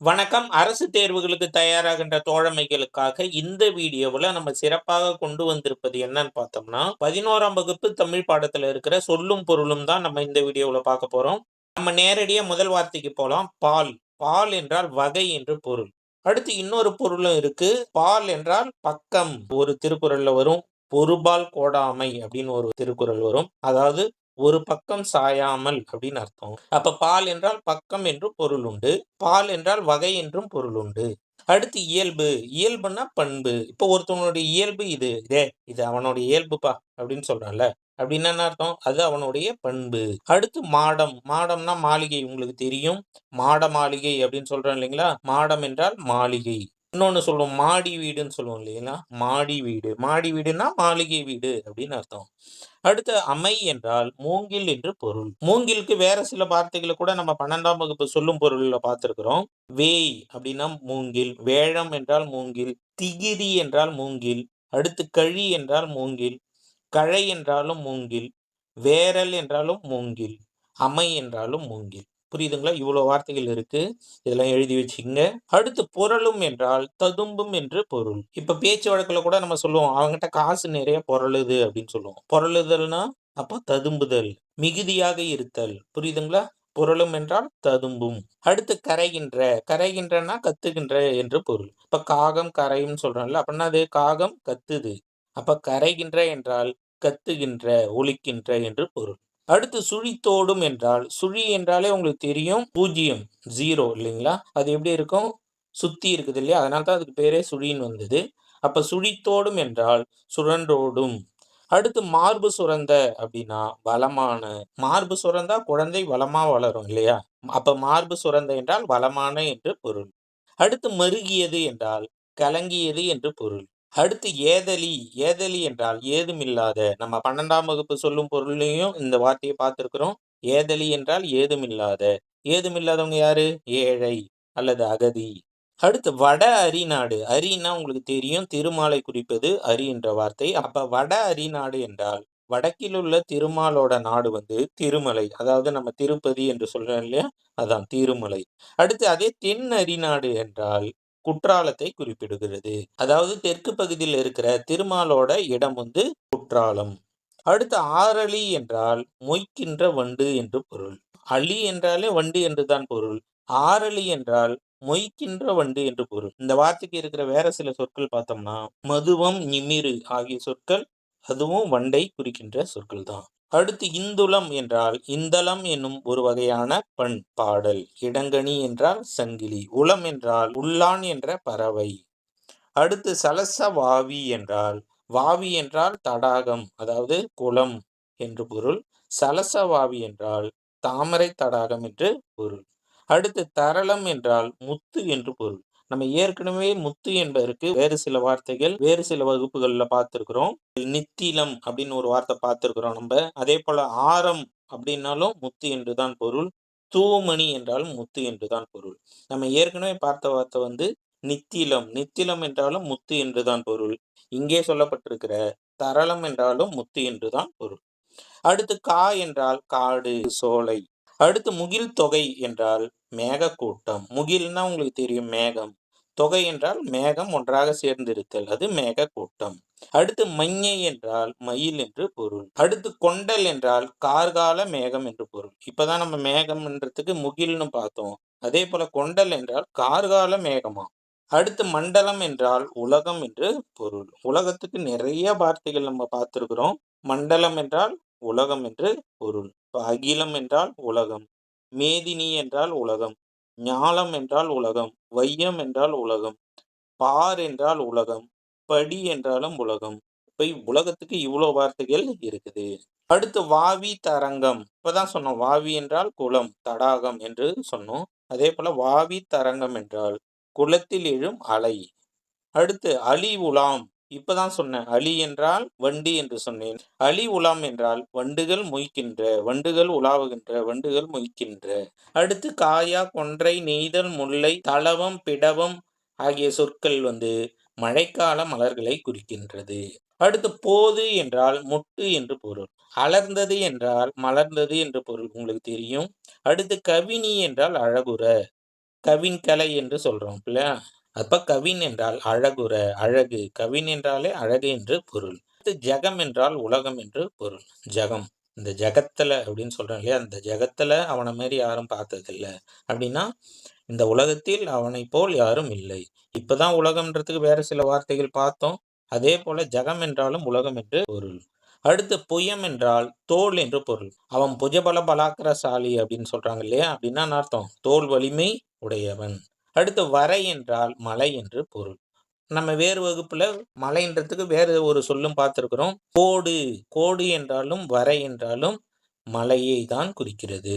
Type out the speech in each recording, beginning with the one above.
வணக்கம். அரசு தேர்வுகளுக்கு தயாராகின்ற தோழமைகளுக்காக இந்த வீடியோவில் நம்ம சிறப்பாக கொண்டு வந்திருப்பது என்னன்னு பார்த்தோம்னா பதினோராம் வகுப்பு தமிழ் பாடத்துல இருக்கிற சொல்லும் பொருளும் தான் நம்ம இந்த வீடியோவில் பார்க்க போறோம். நம்ம நேரடியாக முதல் வார்த்தைக்கு போகலாம் பால். பால் என்றால் வகை என்று பொருள். அடுத்து இன்னொரு பொருளும் இருக்கு. பால் என்றால் பக்கம். ஒரு திருக்குறள்ல வரும். பொறுபால் கோடாமை அப்படின்னு ஒரு திருக்குறள் வரும். அதாவது ஒரு பக்கம் சாயாமல் அப்படின்னு அர்த்தம். அப்ப பால் என்றால் பக்கம் என்றும் பொருள் உண்டு பால் என்றால் வகை என்றும் பொருள் உண்டு. அடுத்து இயல்பு இயல்புனா பண்பு. இப்போ ஒருத்தவனுடைய இயல்பு இது இதே இது அவனுடைய இயல்புப்பா அப்படின்னு சொல்றான்ல. அப்படின்னு என்ன அர்த்தம்? அது அவனுடைய பண்பு. அடுத்து மாடம் மாடம்னா மாளிகை உங்களுக்கு தெரியும். மாட மாளிகை அப்படின்னு சொல்றோம் இல்லைங்களா? மாடம் என்றால் மாளிகை. இன்னொன்னு சொல்லுவோம் மாடி வீடுன்னு சொல்லுவோம் இல்லைங்களா? மாடி வீடு. மாடி வீடுனா மாளிகை வீடு அப்படின்னு அர்த்தம். அடுத்து அமை என்றால் மூங்கில் என்று பொருள். மூங்கிலுக்கு வேற சில வார்த்தைகளை கூட நம்ம பன்னெண்டாம் வகுப்பு சொல்லும் பொருள்ல பார்த்துருக்குறோம். வேய் அப்படின்னா மூங்கில் வேழம் என்றால் மூங்கில் திகிரி என்றால் மூங்கில் அடுத்து கழி என்றால் மூங்கில் கழை என்றாலும் மூங்கில் வேரல் என்றாலும் மூங்கில் அமை என்றாலும் மூங்கில். புரியுதுங்களா? இவ்வளவு வார்த்தைகள் இருக்கு. இதெல்லாம் எழுதி வச்சுக்கோங்க. அடுத்து பொருளும் என்றால் ததும்பும் என்று பொருள். இப்ப பேச்சு வழக்குல கூட நம்ம சொல்லுவோம் அவங்ககிட்ட காசு நிறைய பொருளுது அப்படின்னு சொல்லுவோம். பொருளுதல்னா அப்போ ததும்புதல் மிகுதியாக இருத்தல். புரியுதுங்களா? பொருளும் என்றால் ததும்பும். அடுத்து கரைகின்ற கரைகின்றனா கத்துகின்ற என்று பொருள். இப்ப காகம் கரையும் சொல்றோம்ல அப்படின்னா அது காகம் கத்துது. அப்ப கரைகின்ற என்றால் கத்துகின்ற ஒழிக்கின்ற என்று பொருள். அடுத்து சுழித்தோடும் என்றால் சுழி என்றாலே உங்களுக்கு தெரியும் பூஜ்ஜியம் ஜீரோ இல்லைங்களா? அது எப்படி இருக்கும்? சுத்தி இருக்குது இல்லையா? அதனால தான் அதுக்கு பேரே சுழின்னு வந்தது. அப்ப சுழித்தோடும் என்றால் சுழன்றோடும். அடுத்து மார்பு சுரந்த அப்படின்னா வளமான மார்பு சுரந்தா குழந்தை வளமா வளரும் இல்லையா? அப்ப மார்பு சுரந்த என்றால் வளமான என்று பொருள். அடுத்து மருகியது என்றால் கலங்கியது என்று பொருள். அடுத்து ஏதலி ஏதலி என்றால் ஏதுமில்லாத நம்ம பன்னெண்டாம் வகுப்பு சொல்லும் பொருளையும் இந்த வார்த்தையை பார்த்திருக்கிறோம். ஏதலி என்றால் ஏதுமில்லாத. ஏதுமில்லாதவங்க யாரு? ஏழை அல்லது அகதி. அடுத்து வட அரிநாடு. அரின்னா உங்களுக்கு தெரியும் திருமாலை குறிப்பது அரி என்ற வார்த்தை. அப்ப வட அரிநாடு என்றால் வடக்கில் உள்ள திருமாலோட நாடு வந்து திருமலை. அதாவது நம்ம திருப்பதி என்று சொல்றோம் இல்லையா? அதான் திருமலை. அடுத்து அதே தென் அரிநாடு என்றால் குற்றாலத்தை குறிப்பிடுகிறது. அதாவது தெற்கு பகுதியில் இருக்கிற திருமாலோட இடம் வந்து குற்றாலம். அடுத்து ஆரளி என்றால் மொய்க்கின்ற வண்டு என்று பொருள். அழி என்றாலே வண்டு என்றுதான் பொருள். ஆரளி என்றால் மொய்க்கின்ற வண்டு என்று பொருள். இந்த வார்த்தைக்கு இருக்கிற வேற சில சொற்கள் பார்த்தோம்னா மதுவம் நிமிரு ஆகிய சொற்கள் அதுவும் வண்டை குறிக்கின்ற சொற்கள் தான் அடுத்து இந்துளம் என்றால் இந்தளம் என்னும் ஒரு வகையான பண் பாடல் இடங்கணி என்றால் சங்கிலி உளம் என்றால் உள்ளான் என்ற பறவை. அடுத்து சலச வாவி என்றால் வாவி என்றால் தடாகம் அதாவது குளம் என்று பொருள். சலச வாவி என்றால் தாமரை தடாகம் என்று பொருள். அடுத்து தரளம் என்றால் முத்து என்று பொருள். நம்ம ஏற்கனவே முத்து என்பதற்கு வேறு சில வார்த்தைகள் வேறு சில வகுப்புகள்ல பார்த்திருக்கிறோம். நித்திலம் அப்படின்னு ஒரு வார்த்தை பார்த்திருக்கிறோம் நம்ம. அதே போல ஆரம் அப்படின்னாலும் முத்து என்று தான் பொருள். தூமணி என்றாலும் முத்து என்று தான் பொருள். நம்ம ஏற்கனவே பார்த்த வார்த்தை வந்து நித்திலம். நித்திலம் என்றாலும் முத்து என்று தான் பொருள். இங்கே சொல்லப்பட்டிருக்கிற தரளம் என்றாலும் முத்து என்று தான் பொருள். அடுத்து கா என்றால் காடு சோலை. அடுத்து முகில் தொகை என்றால் மேகக்கூட்டம். முகில்னா உங்களுக்கு தெரியும் மேகம். தொகை என்றால் மேகம் ஒன்றாக சேர்ந்திருத்தல் அது மேக கூட்டம் அடுத்து மஞ்சை என்றால் மயில் என்று பொருள். அடுத்து கொண்டல் என்றால் கார்கால மேகம் என்று பொருள். இப்பதான் நம்ம மேகம்ன்றதுக்கு முகில்னு பார்த்தோம். அதே போல கொண்டல் என்றால் கார்கால மேகமா? அடுத்து மண்டலம் என்றால் உலகம் என்று பொருள். உலகத்துக்கு நிறைய வார்த்தைகள் நம்ம பார்த்திருக்கிறோம். மண்டலம் என்றால் உலகம் என்று பொருள். அகிலம் என்றால் உலகம் மேதினி என்றால் உலகம் ஞாலம் என்றால் உலகம் வையம் என்றால் உலகம் பார் என்றால் உலகம் படி என்றாலும் உலகம். இப்ப உலகத்துக்கு இவ்வளவு வார்த்தைகள் இருக்குது. அடுத்து வாவி தரங்கம். இப்பதான் சொன்னோம். வாவி என்றால் குளம் தடாகம் என்று சொன்னோம். அதே போல வாவி தரங்கம் என்றால் குளத்தில் எழும் அலை. அடுத்து அலி உலாம். இப்பதான் சொன்னேன் அலி என்றால் வண்டி என்று சொன்னேன். அலி உலாம் என்றால் வண்டுகள் மொய்க்கின்ற வண்டுகள் உலாவுகின்ற வண்டுகள் மொய்க்கின்ற. அடுத்து காயா கொன்றை நெய்தல் முல்லை தளவம் பிடவம் ஆகிய சொற்கள் வந்து மழைக்கால மலர்களை குறிக்கின்றது. அடுத்து போது என்றால் முட்டு என்று பொருள். அலர்ந்தது என்றால் மலர்ந்தது என்று பொருள் உங்களுக்கு தெரியும். அடுத்து கவினி என்றால் அழகுற கவின் கலை என்று சொல்றோம் இல்லையா? அப்ப கவின் என்றால் அழகுற அழகு. கவின் என்றாலே அழகு என்று பொருள். ஜெகம் என்றால் உலகம் என்று பொருள். ஜெகம். இந்த ஜெகத்துல அப்படின்னு சொல்றோம் இல்லையா? அந்த ஜெகத்துல அவனை மாரி யாரும் பார்த்ததில்ல. அப்படின்னா இந்த உலகத்தில் அவனை போல் யாரும் இல்லை. இப்பதான் உலகம்ன்றதுக்கு வேற சில வார்த்தைகள் பார்த்தோம். அதே போல ஜெகம் என்றாலும் உலகம் என்று பொருள். அடுத்து புயம் என்றால் தோல் என்று பொருள். அவன் புஜபல பலாக்கரசாலி அப்படின்னு சொல்றாங்க இல்லையா? அப்படின்னா அர்த்தம்? தோல் வலிமை உடையவன். அடுத்து வரை என்றால் மலை என்று பொருள். நம்ம வேறு வகுப்புல மலைன்றதுக்கு வேறு ஒரு சொல்லும் பார்த்துருக்குறோம். கோடு கோடு என்றாலும் வரை என்றாலும் மலையை தான் குறிக்கிறது.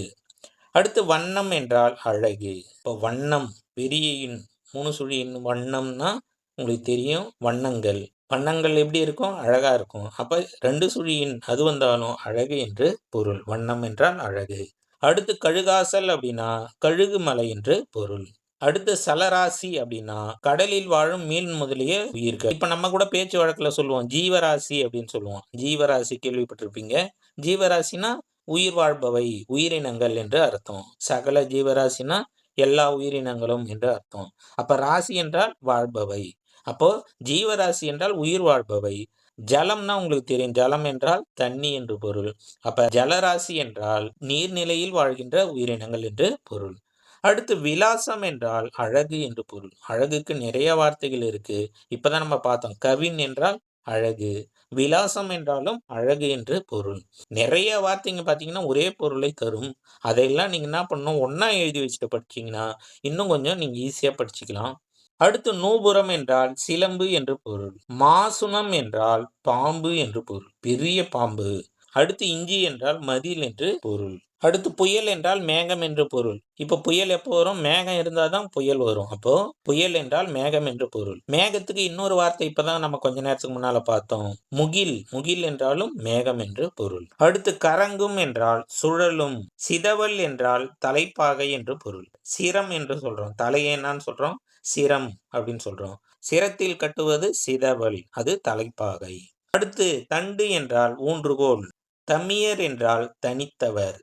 அடுத்து வண்ணம் என்றால் அழகு. இப்போ வண்ணம் பெரியின் மூணு சுழியின் வண்ணம்னா உங்களுக்கு தெரியும் வண்ணங்கள். வண்ணங்கள் எப்படி இருக்கும்? அழகா இருக்கும். அப்ப ரெண்டு சுழியின் அது வந்தாலும் அழகு என்று பொருள். வண்ணம் என்றால் அழகு. அடுத்து கழுகாசல் அப்படின்னா கழுகு மலை என்று பொருள். அடுத்து சலராசி அப்படின்னா கடலில் வாழும் மீன் முதலிய உயிர்கள். இப்ப நம்ம கூட பேச்சு வழக்குல சொல்லுவோம் ஜீவராசி அப்படின்னு சொல்லுவோம். ஜீவராசி கேள்விப்பட்டிருப்பீங்க. ஜீவராசினா உயிர் வாழ்பவை உயிரினங்கள் என்று அர்த்தம். சகல ஜீவராசினா எல்லா உயிரினங்களும் என்று அர்த்தம். அப்ப ராசி என்றால் வாழ்பவை. அப்போ ஜீவராசி என்றால் உயிர் வாழ்பவை. ஜலம்னா உங்களுக்கு தெரியும். ஜலம் என்றால் தண்ணி என்று பொருள். அப்ப ஜலராசி என்றால் நீர்நிலையில் வாழ்கின்ற உயிரினங்கள் என்று பொருள். அடுத்து விலாசம் என்றால் அழகு என்று பொருள். அழகுக்கு நிறைய வார்த்தைகள் இருக்கு. இப்பதான் நம்ம பார்த்தோம். கவின் என்றால் அழகு. விலாசம் என்றாலும் அழகு என்று பொருள். நிறைய வார்த்தைங்க பார்த்தீங்கன்னா ஒரே பொருளை தரும். அதையெல்லாம் நீங்கள் என்ன பண்ணணும்? ஒன்றா எழுதி வச்சுட்டு படிச்சீங்கன்னா இன்னும் கொஞ்சம் நீங்கள் ஈஸியாக படிச்சுக்கலாம். அடுத்து நூபுரம் என்றால் சிலம்பு என்று பொருள். மாசுனம் என்றால் பாம்பு என்று பொருள். பெரிய பாம்பு. அடுத்து இஞ்சி என்றால் மதில் என்று பொருள். அடுத்து புயல் என்றால் மேகம் என்று பொருள். இப்ப புயல் எப்போ வரும்? மேகம் இருந்தாதான் புயல் வரும். அப்போ புயல் என்றால் மேகம் என்று பொருள். மேகத்துக்கு இன்னொரு வார்த்தை இப்பதான் நம்ம கொஞ்ச நேரத்துக்கு முன்னால பார்த்தோம். முகில். முகில் என்றாலும் மேகம் என்று பொருள். அடுத்து கரங்கும் என்றால் சுழலும். சிதவல் என்றால் தலைப்பாகை என்று பொருள். சிரம் என்று சொல்றோம். தலையேனான்னு சொல்றோம்? சிரம் அப்படின்னு சொல்றோம். சிரத்தில் கட்டுவது சிதவல். அது தலைப்பாகை. அடுத்து தண்டு என்றால் ஊன்றுகோல். தமியர் என்றால் தனித்தவர்.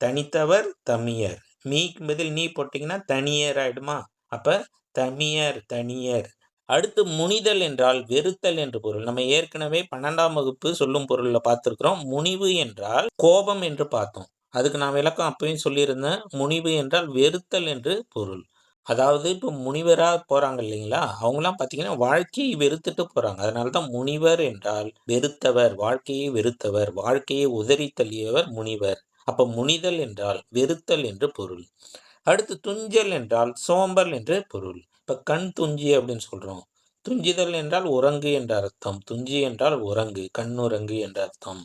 தனித்தவர் தமியர் மீக்கு பதில் நீ போட்டிங்கன்னா தனியர் ஆயிடுமா? அப்போ தமியர் தனியர். அடுத்து முனிதல் என்றால் வெறுத்தல் என்று பொருள். நம்ம ஏற்கனவே பன்னெண்டாம் வகுப்பு சொல்லும் பொருளில் பார்த்துருக்குறோம். முனிவு என்றால் கோபம் என்று பார்த்தோம். அதுக்கு நான் விளக்கம் அப்பயும் சொல்லியிருந்தேன். முனிவு என்றால் வெறுத்தல் என்று பொருள். அதாவது இப்போ முனிவராக போகிறாங்க இல்லைங்களா? அவங்களாம் பார்த்தீங்கன்னா வாழ்க்கையை வெறுத்துட்டு போகிறாங்க அதனால தான் முனிவர் என்றால் வெறுத்தவர் வாழ்க்கையை வெறுத்தவர் வாழ்க்கையை உதறி தள்ளியவர் முனிவர். அப்போ முனிதல் என்றால் வெறுத்தல் என்று பொருள். அடுத்து துஞ்சல் என்றால் சோம்பல் என்று பொருள். இப்போ கண் துஞ்சி அப்படின்னு சொல்றோம். துஞ்சிதல் என்றால் உறங்கு என்ற அர்த்தம். துஞ்சி என்றால் உறங்கு கண்ணுறங்கு என்ற அர்த்தம்.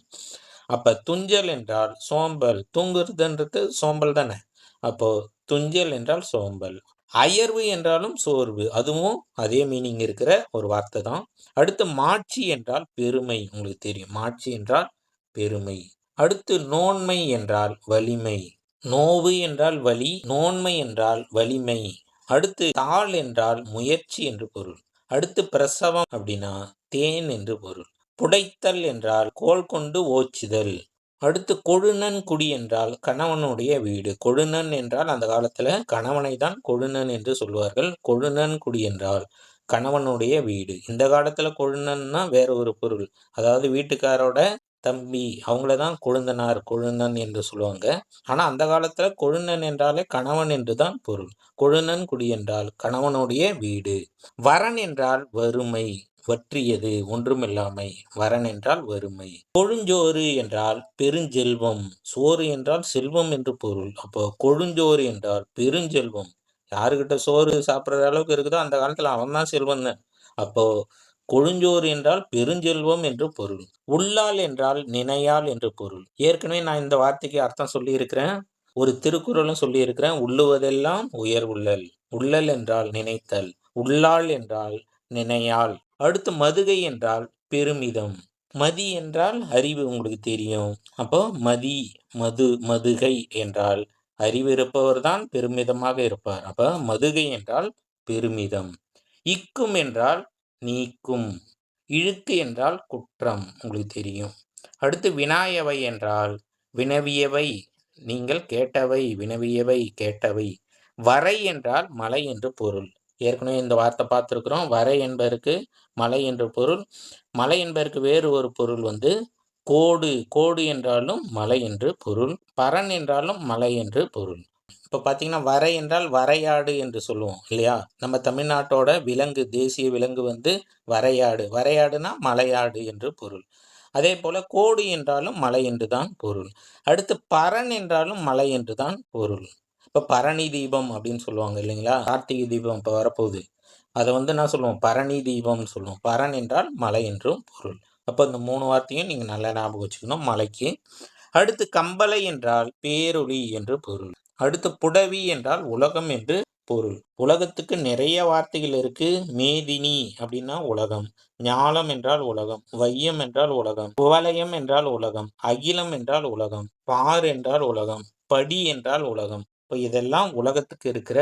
அப்போ துஞ்சல் என்றால் சோம்பல். தூங்குறதுன்றது சோம்பல் தானே? அப்போ துஞ்சல் என்றால் சோம்பல். அயர்வு என்றாலும் சோர்வு. அதுவும் அதே மீனிங் இருக்கிற ஒரு வார்த்தை தான். அடுத்து மாட்சி என்றால் பெருமை. உங்களுக்கு தெரியும். மாட்சி என்றால் பெருமை. அடுத்து நோன்மை என்றால் வலிமை. நோவு என்றால் வலி நோன்மை என்றால் வலிமை. அடுத்து தாள் என்றால் முயற்சி என்று பொருள். அடுத்து பிரசவம் அப்படின்னா தேன் என்று பொருள். புடைத்தல் என்றால் கோல் கொண்டு ஓச்சுதல். அடுத்து கொழுநன் குடி என்றால் கணவனுடைய வீடு. கொழுநன் என்றால் அந்த காலத்துல கணவனை தான் கொழுநன் என்று சொல்வார்கள். கொழுநன் குடி என்றால் கணவனுடைய வீடு. இந்த காலத்துல கொழுநன்னா வேற ஒரு பொருள். அதாவது வீட்டுக்காரோட தம்பி அவங்கள தான் கொழுந்தனார் கொழுந்தன் என்று சொல்லுவாங்க. ஆனா அந்த காலத்துல கொழுந்தன் என்றாலே கணவன் என்று தான் பொருள். கொழுந்தன் குடி என்றால் கணவனுடைய வீடு. வரன் என்றால் வறுமை வற்றியது ஒன்றுமில்லாமை. வரன் என்றால் வறுமை. கொழுஞ்சோறு என்றால் பெருஞ்செல்வம். சோறு என்றால் செல்வம் என்று பொருள். அப்போ கொழுஞ்சோறு என்றால் பெருஞ்செல்வம். யாருக்கிட்ட சோறு சாப்பிட்ற அளவுக்கு இருக்குதோ அந்த காலத்துல அவன் தான் செல்வந்தன் அப்போ கொழுஞ்சோறு என்றால் பெருஞ்செல்வம் என்று பொருள். உள்ளால் என்றால் நினையால் என்று பொருள். ஏற்கனவே நான் இந்த வார்த்தைக்கு அர்த்தம் சொல்லியிருக்கிறேன். ஒரு திருக்குறளும் சொல்லியிருக்கிறேன். உள்ளுவதெல்லாம் உயர் உள்ளல் உள்ளல் என்றால் நினைத்தல். உள்ளால் என்றால் நினையால். அடுத்து மதுகை என்றால் பெருமிதம். மதி என்றால் அறிவு உங்களுக்கு தெரியும். அப்போ மதி மது மதுகை என்றால் அறிவு இருப்பவர் தான் பெருமிதமாக இருப்பார். அப்ப மதுகை என்றால் பெருமிதம். இக்கும் என்றால் நீக்கும். இழுக்கு என்றால் குற்றம் உங்களுக்கு தெரியும். அடுத்து வினாயவை என்றால் வினவியவை. நீங்கள் கேட்டவை வினவியவை கேட்டவை. வரை என்றால் மலை என்று பொருள். ஏற்கனவே இந்த வார்த்தை பார்த்துருக்குறோம். வரை என்பதற்கு மலை என்று பொருள். மலை என்பதற்கு வேறு ஒரு பொருள் வந்து கோடு. கோடு என்றாலும் மலை என்று பொருள். பரன் என்றாலும் மலை என்று பொருள். இப்போ பார்த்தீங்கன்னா வரை என்றால் வரையாடு என்று சொல்லுவோம் இல்லையா? நம்ம தமிழ்நாட்டோட விலங்கு தேசிய விலங்கு வந்து வரையாடு. வரையாடுனா மலையாடு என்று பொருள். அதே போல் கோடு என்றாலும் மலை என்று தான் பொருள். அடுத்து பரன் என்றாலும் மலை என்று தான் பொருள். இப்போ பரணி தீபம் அப்படின்னு சொல்லுவாங்க இல்லைங்களா? கார்த்திகை தீபம் இப்போ வரப்போகுது. அதை வந்து நான் சொல்லுவோம்? பரணி தீபம்னு சொல்லுவோம். பரன் என்றால் மலை என்றும் பொருள். அப்போ இந்த மூணு வார்த்தையும் நீங்கள் நல்லா ஞாபகம் வச்சுக்கணும் மலைக்கு. அடுத்து கம்பளை என்றால் பேரொளி என்று பொருள். அடுத்து புடவி என்றால் உலகம் என்று பொருள். உலகத்துக்கு நிறைய வார்த்தைகள் இருக்கு. மேதினி அப்படின்னா உலகம். ஞாலம் என்றால் உலகம். வையம் என்றால் உலகம். குவலயம் என்றால் உலகம். அகிலம் என்றால் உலகம். பார் என்றால் உலகம். படி என்றால் உலகம். இப்போ இதெல்லாம் உலகத்துக்கு இருக்கிற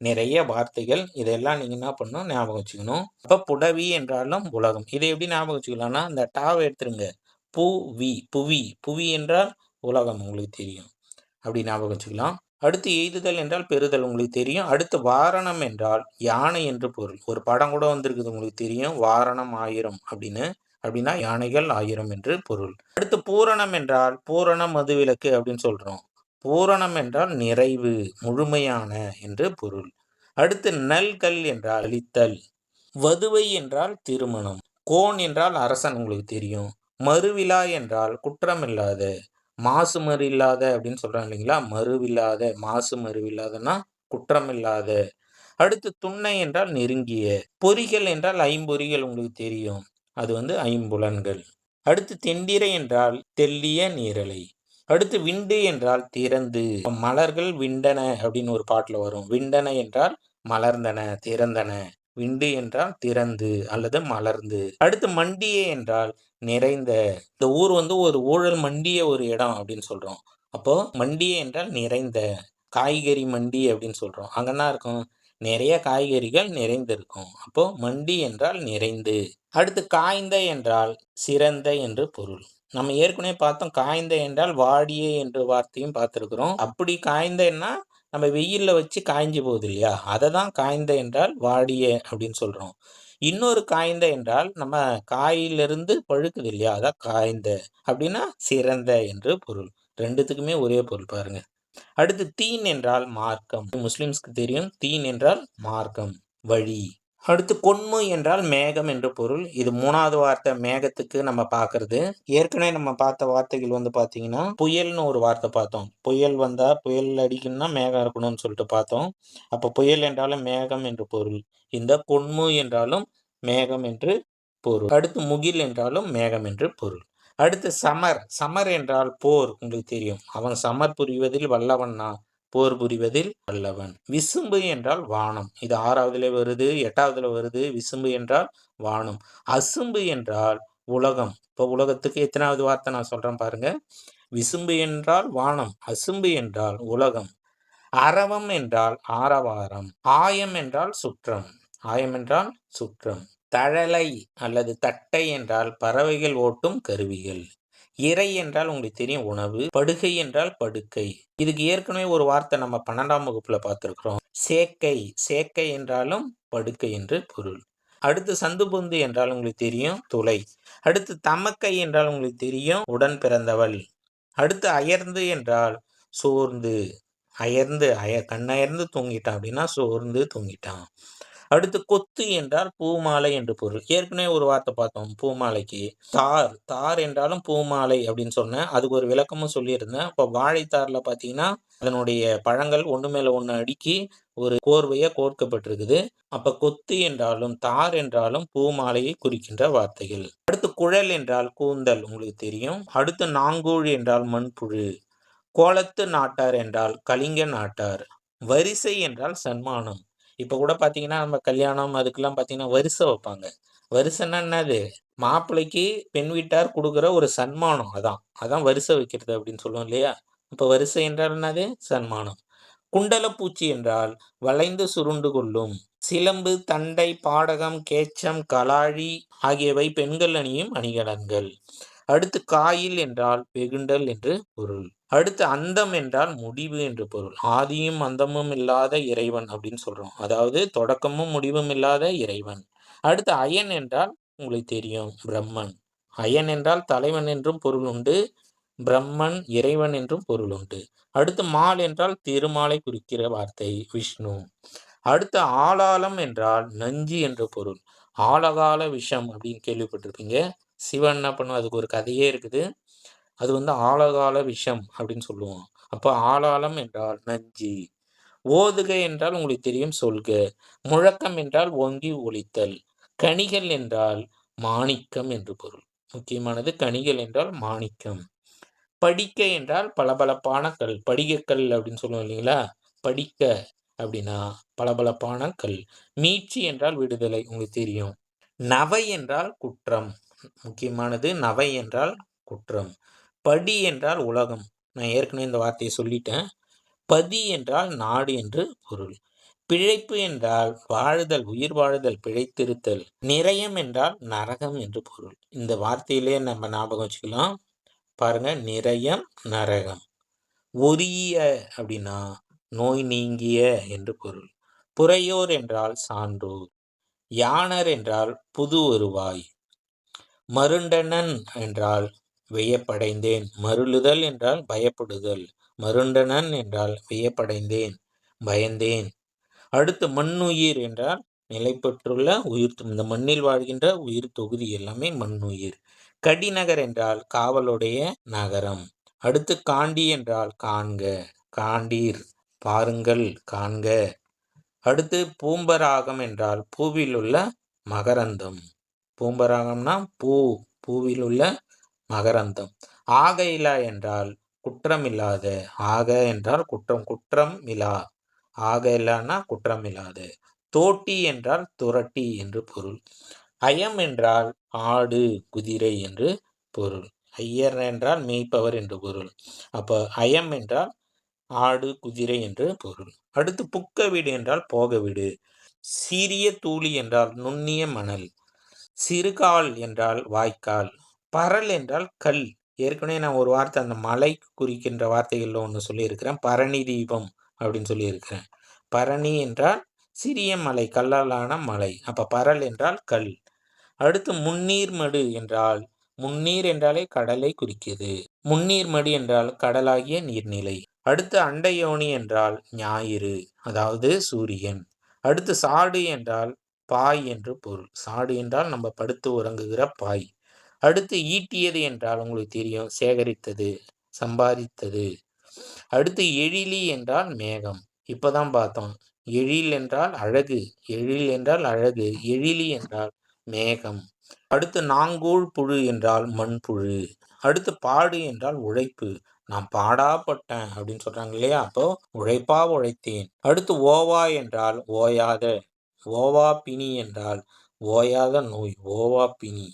நிறைய வார்த்தைகள். இதெல்லாம் நீங்கள் என்ன பண்ணணும்? ஞாபகம் வச்சுக்கணும். அப்போ புடவி என்றாலும் உலகம். இதை எப்படி ஞாபகம் வச்சுக்கலாம்னா இந்த டாவை எடுத்துருங்க. புவி. புவி. புவி என்றால் உலகம். உங்களுக்கு தெரியும். அப்படி ஞாபகம் வச்சுக்கலாம். அடுத்து எய்துதல் என்றால் பெறுதல் உங்களுக்கு தெரியும். அடுத்து வாரணம் என்றால் யானை என்று பொருள். ஒரு படம் கூட வந்திருக்குது உங்களுக்கு தெரியும். வாரணம் ஆயிரம் அப்படின்னு. அப்படின்னா யானைகள் ஆயிரம் என்று பொருள். அடுத்து பூரணம் என்றால் பூரண மதுவிலக்கு அப்படின்னு சொல்றோம். பூரணம் என்றால் நிறைவு முழுமையான என்று பொருள். அடுத்து நல்கல் என்றால் அளித்தல் வதுவை என்றால் திருமணம். கோன் என்றால் அரசன் உங்களுக்கு தெரியும். மறுவிழா என்றால் குற்றமில்லாத. மாசு மறு இல்லாத அப்படின்னு சொல்றாங்க இல்லைங்களா? மறுவில்லாத மாசு மறுவில்லாதனா குற்றமில்லாத. அடுத்து துணை என்றால் நெருங்கிய பொறிகள் என்றால் ஐம்பொறிகள் உங்களுக்கு தெரியும். அது வந்து ஐம்புலன்கள். அடுத்து தெண்டிரை என்றால் தெல்லிய நீரலை. அடுத்து விண்டு என்றால் திறந்து. மலர்கள் விண்டன அப்படின்னு ஒரு பாட்டுல வரும். விண்டன என்றால் மலர்ந்தன திறந்தன. விண்டு என்றால் திறந்து அல்லது மலர்ந்து. அடுத்து மண்டியே என்றால் நிறைந்த. இந்த ஊர் வந்து ஒரு ஊழல் மண்டிய ஒரு இடம் அப்படின்னு சொல்றோம். அப்போ மண்டியே என்றால் நிறைந்த. காய்கறி மண்டி அப்படின்னு சொல்றோம். அங்கன்னா என்ன இருக்கும்? நிறைய காய்கறிகள் நிறைந்திருக்கும். அப்போ மண்டி என்றால் நிறைந்து. அடுத்து காய்ந்த என்றால் சிறந்த என்று பொருள். நம்ம ஏற்கனவே பார்த்தோம். காய்ந்த என்றால் வாடிய என்ற வார்த்தையும் பார்த்துருக்குறோம். அப்படி காய்ந்தன்னா நம்ம வெயில்ல வச்சு காய்ஞ்சு போகுது இல்லையா அதை தான் காய்ந்த என்றால் வாடிய அப்படின்னு சொல்கிறோம் இன்னொரு காய்ந்த என்றால் நம்ம காயிலிருந்து பழுக்குது இல்லையா அதான் காய்ந்த அப்படின்னா சிறந்த என்று பொருள். ரெண்டுத்துக்குமே ஒரே பொருள் பாருங்க. அடுத்து தீன் என்றால் மார்க்கம். முஸ்லிம்ஸ்க்கு தெரியும். தீன் என்றால் மார்க்கம் வழி. அடுத்து கொன்மு என்றால் மேகம் என்று பொருள். இது மூணாவது வார்த்தை மேகத்துக்கு நம்ம பார்க்கறது. ஏற்கனவே நம்ம பார்த்த வார்த்தைகள் வந்து பார்த்தீங்கன்னா புயல்னு ஒரு வார்த்தை பார்த்தோம். புயல் வந்தால் புயல் அடிக்கணும்னா மேகம் இருக்கணும்னு சொல்லிட்டு பார்த்தோம். அப்போ புயல் என்றாலும் மேகம் என்று பொருள். இந்த கொன்மு என்றாலும் மேகம் என்று பொருள். அடுத்து முகில் என்றாலும் மேகம் என்று பொருள். அடுத்து சமர். சமர் என்றால் போர். உங்களுக்கு தெரியும். அவன் சமர் புரிவதில் வல்லவன்னா போர் புரிவதில் வல்லவன். விசும்பு என்றால் வானம். இது ஆறாவதுல வருது எட்டாவதுல வருது விசும்பு என்றால் வானம். அசும்பு என்றால் உலகம். இப்போ உலகத்துக்கு எத்தனாவது வார்த்தை நான் சொல்றேன் பாருங்க. விசும்பு என்றால் வானம் அசும்பு என்றால் உலகம். அரவம் என்றால் ஆரவாரம். ஆயம் என்றால் சுற்றம். ஆயம் என்றால் சுற்றம். தழலை அல்லது தட்டை என்றால் பறவைகள் ஓட்டும் கருவிகள். இறை என்றால் உங்களுக்கு தெரியும் உணவு படுகை என்றால் படுக்கை. இதுக்கு ஏற்கனவே ஒரு வார்த்தை நம்ம பன்னெண்டாம் வகுப்புல பார்த்துருக்குறோம். சேக்கை சேக்கை என்றாலும் படுக்கை என்று பொருள். அடுத்து சந்து பொந்து என்றால் உங்களுக்கு தெரியும் துளை. அடுத்து தமக்கை என்றால் உங்களுக்கு தெரியும் உடன் பிறந்தவள். அடுத்து அயர்ந்து என்றால் சோர்ந்து. அயர்ந்து அய கண்ணயர்ந்து தூங்கிட்டான் அப்படின்னா சோர்ந்து தூங்கிட்டான். அடுத்து கொத்து என்றால் பூமாலை என்று பொருள். ஏற்கனவே ஒரு வார்த்தை பார்த்தோம் பூமாலைக்கு. தார் தார் என்றாலும் பூமாலை அப்படின்னு சொன்னேன். அதுக்கு ஒரு விளக்கமும் சொல்லியிருந்தேன். இப்போ வாழைத்தாரில் பார்த்தீங்கன்னா அதனுடைய பழங்கள் ஒன்று மேலே ஒன்று அடுக்கி ஒரு கோர்வையாக கோர்க்கப்பட்டிருக்குது. அப்போ கொத்து என்றாலும் தார் என்றாலும் பூமாலையை குறிக்கின்ற வார்த்தைகள். அடுத்து குழல் என்றால் கூந்தல் உங்களுக்கு தெரியும். அடுத்து நாங்கூழ் என்றால் மண்புழு. கோலத்து நாட்டார் என்றால் கலிங்க நாட்டார். வரிசை என்றால் சன்மானம். இப்போ கூட பார்த்தீங்கன்னா நம்ம கல்யாணம் அதுக்கெல்லாம் பார்த்தீங்கன்னா வரிசை வைப்பாங்க. வரிசைன்னா என்னது? மாப்பிள்ளைக்கு பெண் வீட்டார் கொடுக்குற ஒரு சன்மானம் அதான். அதான் வரிசை வைக்கிறது அப்படின்னு சொல்லுவோம் இல்லையா? இப்போ வரிசை என்றால் என்னது? சன்மானம். குண்டலப்பூச்சி என்றால் வளைந்து சுருண்டு கொள்ளும் சிலம்பு தண்டை பாடகம் கேச்சம் கலாழி ஆகியவை பெண்கள் அணியும் அணிகலன்கள். அடுத்து காயில் என்றால் வெகுண்டல் என்று பொருள். அடுத்து அந்தம் என்றால் முடிவு என்று பொருள். ஆதியும் அந்தமும் இல்லாத இறைவன் அப்படின்னு சொல்றோம். அதாவது தொடக்கமும் முடிவும் இல்லாத இறைவன். அடுத்து அயன் என்றால் உங்களுக்கு தெரியும் பிரம்மன். அயன் என்றால் தலைவன் என்றும் பொருள் உண்டு பிரம்மன் இறைவன் என்றும் பொருள் உண்டு. அடுத்து மால் என்றால் திருமாலை குறிக்கிற வார்த்தை விஷ்ணு. அடுத்து ஆளாளம் என்றால் நஞ்சு என்ற பொருள். ஆழகால விஷம் அப்படின்னு கேள்விப்பட்டிருப்பீங்க. சிவன் என்ன பண்ணுவோம் அதுக்கு ஒரு கதையே இருக்குது. அது வந்து ஆழகால விஷம் அப்படின்னு சொல்லுவோம். அப்போ ஆளாளம் என்றால் நஞ்சு. ஓதுக என்றால் உங்களுக்கு தெரியும் சொல்க. முழக்கம் என்றால் ஓங்கி ஒழித்தல் கனிகள் என்றால் மாணிக்கம் என்று பொருள். முக்கியமானது கனிகள் என்றால் மாணிக்கம். படிக்க என்றால் பளபளப்பான கல். படிகக்கல் அப்படின்னு சொல்லுவோம் இல்லைங்களா? படிக்க அப்படின்னா பளபளப்பான கல். மீட்சி என்றால் விடுதலை உங்களுக்கு தெரியும். நவை என்றால் குற்றம். முக்கியமானது நவை என்றால் குற்றம். படி என்றால் உலகம். நான் ஏற்கனவே இந்த வார்த்தையை சொல்லிட்டேன். பதி என்றால் நாடு என்று பொருள். பிழைப்பு என்றால் வாழுதல் உயிர் வாழுதல் பிழைத்திருத்தல். நிறையம் என்றால் நரகம் என்று பொருள். இந்த வார்த்தையிலே நம்ம ஞாபகம் வச்சுக்கலாம். பாருங்க நிறையம் நரகம். ஒரிய அப்படின்னா நோய் நீங்கிய என்று பொருள். புறையோர் என்றால் சான்றோர். யானர் என்றால் புது வருவாய் மருண்டனன் என்றால் வியப்படைந்தேன். மருளுதல் என்றால் பயப்படுதல் மருண்டனன் என்றால் வியப்படைந்தேன் பயந்தேன். அடுத்து மண்ணுயிர் என்றால் நிலைப்பெற்றுள்ள உயிர் இந்த மண்ணில் வாழ்கின்ற உயிர் தொகுதி எல்லாமே மண்ணுயிர். கடிநகர் என்றால் காவலுடைய நகரம். அடுத்து காண்டி என்றால் காண்க காண்டீர் பாருங்கள் காண்க. அடுத்து பூம்பராகம் என்றால் பூவில் உள்ள மகரந்தம். பூம்பராகம்னா பூ பூவில் உள்ள மகரந்தம். ஆகையிலா என்றால் குற்றமில்லாத ஆக என்றால் குற்றம் குற்றம் இலா. ஆக இல்லான்னா குற்றம் தோட்டி என்றால் துரட்டி என்று பொருள். அயம் என்றால் ஆடு குதிரை என்று பொருள். ஐயர் என்றால் மேய்ப்பவர் என்று பொருள். அப்போ அயம் என்றால் ஆடு குதிரை என்று பொருள். அடுத்து புக்க வீடு என்றால் போக வீடு. சிறிய தூளி என்றால் நுண்ணிய மணல். சிறுகால் என்றால் வாய்க்கால். பரல் என்றால் கல். ஏற்கனவே நான் ஒரு வார்த்தை அந்த மலை குறிக்கின்ற வார்த்தைகளில் ஒன்று சொல்லியிருக்கிறேன். பரணி தீபம் அப்படின்னு சொல்லியிருக்கிறேன். பரணி என்றால் சிறிய மலை கல்லாலான மலை. அப்போ பரல் என்றால் கல். அடுத்து முன்னீர் மடு என்றால் முன்னீர் என்றாலே கடலை குறிக்கிறது முன்னீர் மடு என்றால் கடலாகிய நீர்நிலை. அடுத்து அண்டையோனி என்றால் ஞாயிறு அதாவது சூரியன். அடுத்து சாடு என்றால் பாய் என்று பொருள். சாடு என்றால் நம்ம படுத்து உறங்குகிற பாய். அடுத்து ஈட்டியது என்றால் உங்களுக்கு தெரியும் சேகரித்தது சம்பாதித்தது. அடுத்து எழிலி என்றால் மேகம். இப்போதான் பார்த்தோம். எழில் என்றால் அழகு எழில் என்றால் அழகு எழிலி என்றால் மேகம். அடுத்து நாங்கூழ் புழு என்றால் மண்புழு. அடுத்து பாடு என்றால் உழைப்பு. நான் பாடாப்பட்டேன் அப்படின்னு சொல்றாங்க இல்லையா? அப்போ உழைப்பா உழைத்தேன். அடுத்து ஓவா என்றால் ஓயாத ஓவா பிணி என்றால் ஓயாத நோய் ஓவா பிணி.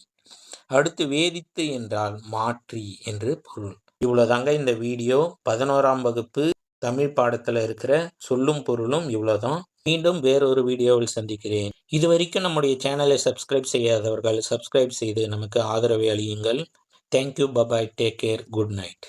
அடுத்து வேதித்து என்றால் மாற்றி என்று பொருள். இவ்வளோதாங்க இந்த வீடியோ. பதினோராம் வகுப்பு தமிழ் பாடத்தில் இருக்கிற சொல்லும் பொருளும் இவ்வளோதான் மீண்டும் வேறொரு வீடியோவில் சந்திக்கிறேன். இது வரைக்கும் நம்முடைய சேனலை சப்ஸ்கிரைப் செய்யாதவர்கள் சப்ஸ்கிரைப் செய்து நமக்கு ஆதரவை அளியுங்கள். Thank you bye bye take care good night